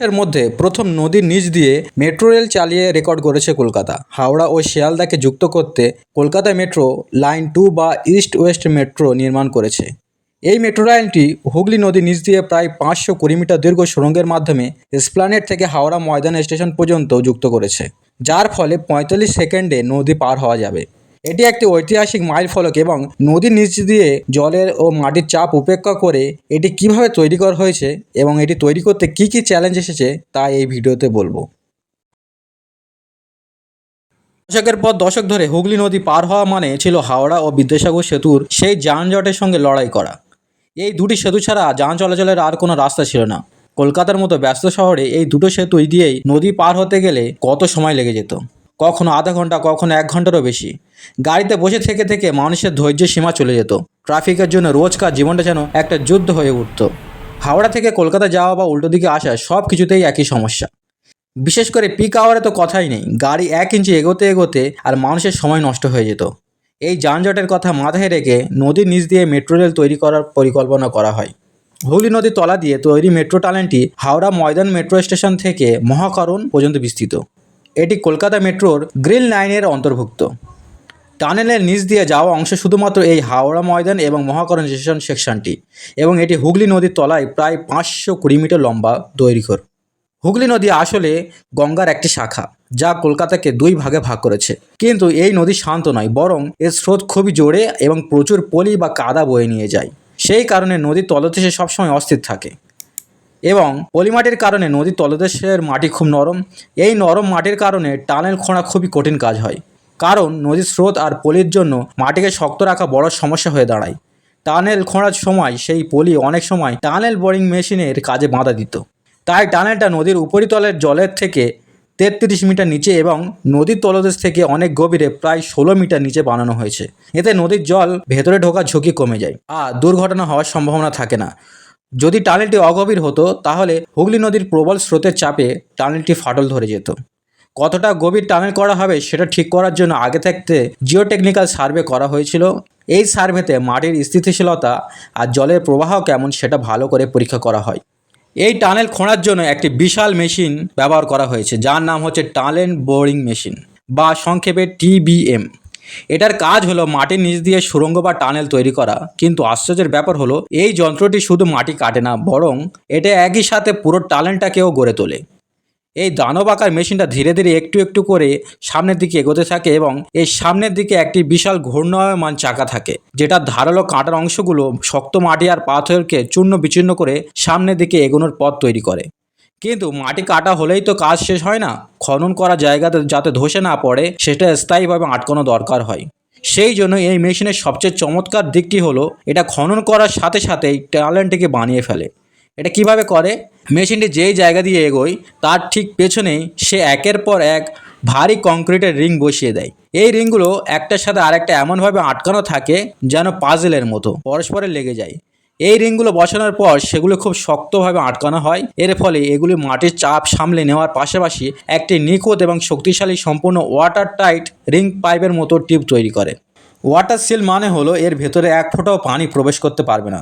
এর মধ্যে প্রথম নদীর নিচ দিয়ে মেট্রো রেল চালিয়ে রেকর্ড করেছে কলকাতা। হাওড়া ও শিয়ালদাকে যুক্ত করতে কলকাতা মেট্রো লাইন টু বা ইস্ট ওয়েস্ট মেট্রো নির্মাণ করেছে। এই মেট্রো লাইনটি হুগলি নদীর নিচ দিয়ে প্রায় পাঁচশো কুড়ি মিটার দীর্ঘ সুড়ঙ্গের মাধ্যমে এসপ্লানেট থেকে হাওড়া ময়দান স্টেশন পর্যন্ত যুক্ত করেছে, যার ফলে পঁয়তাল্লিশ সেকেন্ডে নদী পার হওয়া যাবে। এটি একটি ঐতিহাসিক মাইল ফলক এবং নদীর নিচ দিয়ে জলের ও মাটির চাপ উপেক্ষা করে এটি কীভাবে তৈরি করা হয়েছে এবং এটি তৈরি করতে কি কি চ্যালেঞ্জ এসেছে তা এই ভিডিওতে বলব। দশকের পর দশক ধরে হুগলি নদী পার হওয়া মানে ছিল হাওড়া ও বিদ্যাসাগর সেতুর সেই যানজটের সঙ্গে লড়াই করা। এই দুটি সেতু ছাড়া যান চলাচলের আর কোনো রাস্তা ছিল না। কলকাতার মতো ব্যস্ত শহরে এই দুটো সেতুই দিয়েই নদী পার হতে গেলে কত সময় লেগে যেত? কখনো আধা ঘণ্টা, কখনো এক ঘন্টারও বেশি। গাড়িতে বসে থেকে থেকে মানুষের ধৈর্য সীমা চলে যেত। ট্রাফিকের জন্য রোজকার জীবনটা যেন একটা যুদ্ধ হয়ে উঠতো। হাওড়া থেকে কলকাতা যাওয়া বা উল্টো দিকে আসা সব কিছুতেই একই সমস্যা। বিশেষ করে পিক আওয়ারে তো কথাই নেই। গাড়ি এক ইঞ্চি এগোতে এগোতে আর মানুষের সময় নষ্ট হয়ে যেত। এই যানজটের কথা মাথায় রেখে নদীর নিচ দিয়ে মেট্রো রেল তৈরি করার পরিকল্পনা করা হয়। হুগলি নদীর তলা দিয়ে তৈরি মেট্রো টানেলটি হাওড়া ময়দান মেট্রো স্টেশন থেকে মহাকরণ পর্যন্ত বিস্তৃত। এটি কলকাতা মেট্রোর গ্রিল লাইনের অন্তর্ভুক্ত। টানেলের নিচ দিয়ে যাওয়া অংশ শুধুমাত্র এই হাওড়া ময়দান এবং মহাকরণ স্টেশন সেকশনটি এবং এটি হুগলি নদীর তলায় প্রায় পাঁচশো কুড়ি মিটার লম্বা দৈর্ঘ্যর। হুগলি নদী আসলে গঙ্গার একটি শাখা, যা কলকাতাকে দুই ভাগে ভাগ করেছে। কিন্তু এই নদী শান্ত নয়, বরং এর স্রোত খুবই জোরে এবং প্রচুর পলি বা কাদা বয়ে নিয়ে যায়। সেই কারণে নদীর তলদেশে সবসময় অস্থির থাকে। এবং পলিমাটির কারণে নদীর তলদেশের মাটি খুব নরম। এই নরম মাটির কারণে টানেল খোঁড়া খুবই কঠিন কাজ হয়, কারণ নদীর স্রোত আর পলির জন্য মাটিকে শক্ত রাখা বড় সমস্যা হয়ে দাঁড়ায়। টানেল খোঁড়ার সময় সেই পলি অনেক সময় টানেল বোরিং মেশিনের কাজে বাঁধা দিত। তাই টানেলটা নদীর উপরিতলের জলের থেকে তেত্রিশ মিটার নিচে এবং নদীর তলদেশ থেকে অনেক গভীরে প্রায় ষোলো মিটার নিচে বানানো হয়েছে। এতে নদীর জল ভেতরে ঢোকার ঝুঁকি কমে যায়। আর দুর্ঘটনা হওয়ার সম্ভাবনা থাকে না। যদি টানেলটি অগভীর হতো, তাহলে হুগলি নদীর প্রবল স্রোতের চাপে টানেলটি ফাটল ধরে যেত। কতটা গভীর টানেল করা হবে সেটা ঠিক করার জন্য আগে থাকতে জিওটেকনিক্যাল সার্ভে করা হয়েছিল। এই সার্ভেতে মাটির স্থিতিশীলতা আর জলের প্রবাহ কেমন সেটা ভালো করে পরীক্ষা করা হয়। এই টানেল খোঁড়ার জন্য একটি বিশাল মেশিন ব্যবহার করা হয়েছে, যার নাম হচ্ছে টানেল বোরিং মেশিন বা সংক্ষেপে টিবিএম। এটার কাজ হলো মাটির নিচ দিয়ে সুড়ঙ্গ বা টানেল তৈরি করা। কিন্তু আশ্চর্যের ব্যাপার হলো, এই যন্ত্রটি শুধু মাটি কাটে না, বরং এটা একই সাথে পুরো টানেলটাকেও গড়ে তোলে। এই দানব আকার মেশিনটা ধীরে ধীরে একটু একটু করে সামনের দিকে এগোতে থাকে এবং এই সামনের দিকে একটি বিশাল ঘূর্ণায়মান চাকা থাকে, যেটা ধারালো কাঁটার অংশগুলো শক্ত মাটি আর পাথরকে চূর্ণ বিচূর্ণ করে সামনের দিকে এগোনোর পথ তৈরি করে। কিন্তু মাটি কাটা হলেই তো কাজ শেষ হয় না। খনন করা জায়গাতে যাতে ধসে না পড়ে, সেটা স্থায়ীভাবে আটকানো দরকার হয়। সেই জন্য এই মেশিনের সবচেয়ে চমৎকার দিকটি হলো, এটা খনন করার সাথে সাথেই ট্যালেন্টটিকে বানিয়ে ফেলে। এটা কীভাবে করে? মেশিনটি যেই জায়গা দিয়ে এগোয়, তার ঠিক পেছনেই সে একের পর এক ভারী কংক্রিটের রিং বসিয়ে দেয়। এই রিংগুলো একটার সাথে আরেকটা এমনভাবে আটকানো থাকে যেন পাজেলের মতো পরস্পরে লেগে যায়। এই রিংগুলো বসানোর পর সেগুলো খুব শক্তভাবে আটকানো হয়। এর ফলে এগুলি মাটির চাপ সামলে নেওয়ার পাশাপাশি একটি নিখুঁত এবং শক্তিশালী সম্পূর্ণ ওয়াটার টাইট রিং পাইপের মতো টিউব তৈরি করে। ওয়াটার সিল মানে হলো এর ভেতরে এক ফোঁটাও পানি প্রবেশ করতে পারবে না।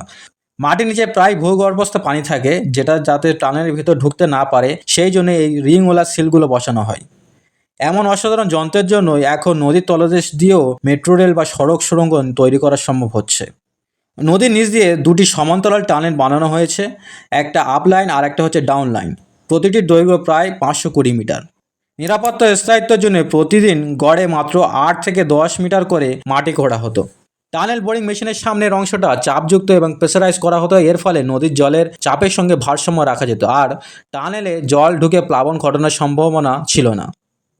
মাটির নিচে প্রায় ভূগর্ভস্থ পানি থাকে, যেটা যাতে টানের ভিতর ঢুকতে না পারে, সেই জন্য এই রিংওয়ালা সিলগুলো বসানো হয়। এমন অসাধারণ যন্ত্রের জন্যই এখন নদীর তলদেশ দিয়েও মেট্রো রেল বা সড়ক সুড়ঙ্গ তৈরি করা সম্ভব হচ্ছে। নদীর নিচ দিয়ে দুটি সমান্তরাল টানেল বানানো হয়েছে, একটা আপ লাইন আর একটা হচ্ছে ডাউন লাইন প্রতিটির দৈর্ঘ্য প্রায় পাঁচশো কুড়ি মিটার। নিরাপত্তা স্থায়িত্বের জন্য প্রতিদিন গড়ে মাত্র আট থেকে দশ মিটার করে মাটি খোঁড়া হতো। টানেল বোরিং মেশিনের সামনের অংশটা চাপযুক্ত এবং প্রেসারাইজ করা হতো, এর ফলে নদীর জলের চাপের সঙ্গে ভারসাম্য রাখা যেত। আর টানেলে জল ঢুকে প্লাবন ঘটনার সম্ভাবনা ছিল না।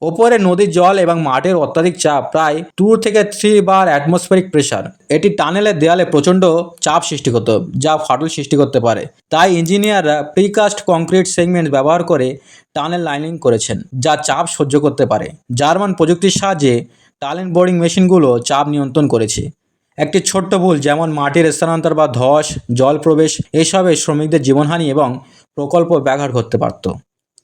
ওপরে নদীর জল এবং মাটির অত্যাধিক চাপ, প্রায় টু থেকে থ্রি বার অ্যাটমসফেরিক প্রেশার এটি টানেলের দেয়ালে প্রচণ্ড চাপ সৃষ্টি করতো, যা ফাটল সৃষ্টি করতে পারে। তাই ইঞ্জিনিয়াররা প্রিকাস্ট কংক্রিট সেগমেন্ট ব্যবহার করে টানেল লাইনিং করেছেন, যা চাপ সহ্য করতে পারে। জার্মান প্রযুক্তির সাহায্যে টানেল বোরিং মেশিনগুলো চাপ নিয়ন্ত্রণ করেছে। একটি ছোট্ট ভুল, যেমন মাটির স্থানান্তর বা ধস, জল প্রবেশ, এসবে শ্রমিকদের জীবনহানি এবং প্রকল্প ব্যাঘাত ঘটতে পারত।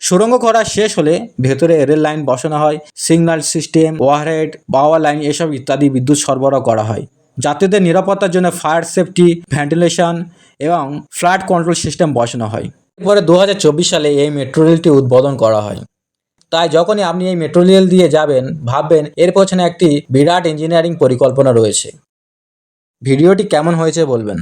সুড়ঙ্গ করা শেষ হলে ভেতরে রেল লাইন বসানো হয় signal system overhead power line এসব ইত্যাদি বিদ্যুৎ সরবরাহ করা হয়। যাত্রীদের নিরাপত্তার জন্য ফায়ার সেফটি ভেন্টিলেশন এবং ফ্ল্যাট কন্ট্রোল সিস্টেম বসানো হয়। এরপরে দু হাজার চব্বিশ সালে এই মেট্রো রেলটি উদ্বোধন করা হয়। তাই যখনই আপনি এই মেট্রো রেল দিয়ে যাবেন, ভাববেন এর পেছনে একটি বিরাট ইঞ্জিনিয়ারিং পরিকল্পনা রয়েছে। ভিডিওটি কেমন হয়েছে বলবেন।